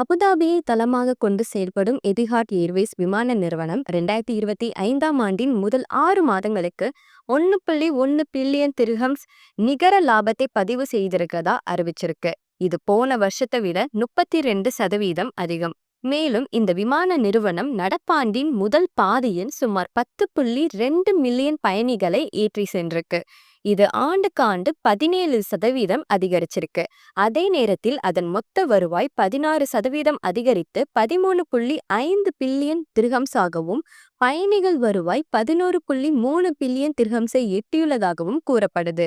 அபுதாபியை தளமாக கொண்டு செயல்படும் எதிஹாட் ஏர்வேஸ் விமான நிறுவனம் ரெண்டாயிரத்தி இருபத்தி ஐந்தாம் ஆண்டின் முதல் ஆறு மாதங்களுக்கு ஒன்று புள்ளி ஒன்று பில்லியன் திருஹம்ஸ் நிகர லாபத்தை பதிவு செய்திருக்கதா அறிவிச்சிருக்கு. இது போன வருஷத்தை விட முப்பத்தி ரெண்டு சதவீதம் அதிகம். மேலும் இந்த விமான நிறுவனம் நடப்பாண்டின் முதல் பாதியில் சுமார் பத்து புள்ளி ரெண்டு மில்லியன் பயணிகளை ஏற்றி சென்றிருக்கு. இது ஆண்டுக்கு ஆண்டு பதினேழு சதவீதம் அதிகரிச்சிருக்கு. அதே நேரத்தில் அதன் மொத்த வருவாய் பதினாறு சதவீதம் அதிகரித்து பதிமூணு புள்ளி ஐந்து பில்லியன் திர்ஹம்ஸாகவும் பயணிகள் வருவாய் பதினோரு புள்ளி மூணு பில்லியன் திர்ஹம்ஸை எட்டியுள்ளதாகவும் கூறப்படுது.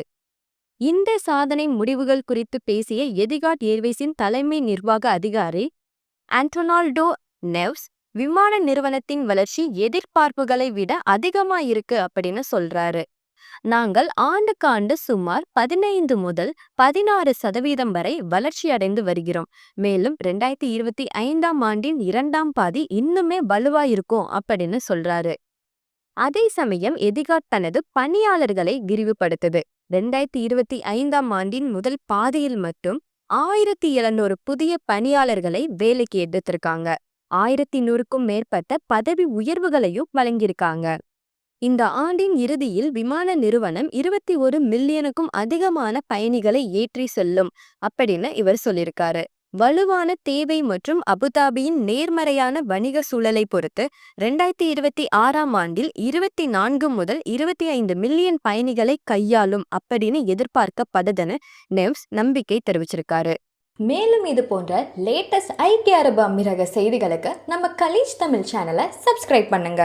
இந்த சாதனை முடிவுகள் குறித்து பேசிய எதிகாட் ஏர்வேஸின் தலைமை நிர்வாக அதிகாரி ஆண்டோனால்டோ நெவ்ஸ் விமான நிறுவனத்தின் வளர்ச்சி எதிர்பார்ப்புகளை விட அதிகமா இருக்கு அப்படின்னு சொல்றாரு. நாங்கள் ஆண்டுக்காண்டு சுமார் பதினைந்து முதல் பதினாறு சதவீதம் வரை வளர்ச்சியடைந்து வருகிறோம். மேலும் ரெண்டாயிரத்தி இருபத்தி ஐந்தாம் ஆண்டின் இரண்டாம் பாதி இன்னுமே வலுவாயிருக்கும் அப்படின்னு சொல்றாரு. அதே சமயம் எதிகாட் தனது பணியாளர்களை விரிவுபடுத்துது. ரெண்டாயிரத்தி இருபத்தி ஐந்தாம் ஆண்டின் முதல் பாதியில் மட்டும் ஆயிரத்தி எழுநூறு புதிய பணியாளர்களை வேலைக்கு எடுத்திருக்காங்க. ஆயிரத்தி நூறுக்கும் மேற்பட்ட பதவி உயர்வுகளையும் வழங்கியிருக்காங்க. இந்த ஆண்டின் இறுதியில் விமான நிறுவனம் இருபத்தி ஒரு மில்லியனுக்கும் அதிகமான பயணிகளை ஏற்றி செல்லும் அப்படின்னு இவர் சொல்லியிருக்காரு. வலுவான தேவை மற்றும் அபுதாபியின் நேர்மறையான வணிக சூழலை பொறுத்து ரெண்டாயிரத்தி இருபத்தி ஆறாம் ஆண்டில் இருபத்தி நான்கு முதல் இருபத்தி ஐந்து மில்லியன் பயணிகளை கையாளும் அப்படின்னு எதிர்பார்க்கப்படுதுன்னு நெவ்ஸ் நம்பிக்கை தெரிவிச்சிருக்காரு. மேலும் இது போன்ற லேட்டஸ்ட் ஐக்கிய அரபு அமீரக செய்திகளுக்கு நம்ம கலீஜ் தமிழ் சேனலை சப்ஸ்கிரைப் பண்ணுங்க.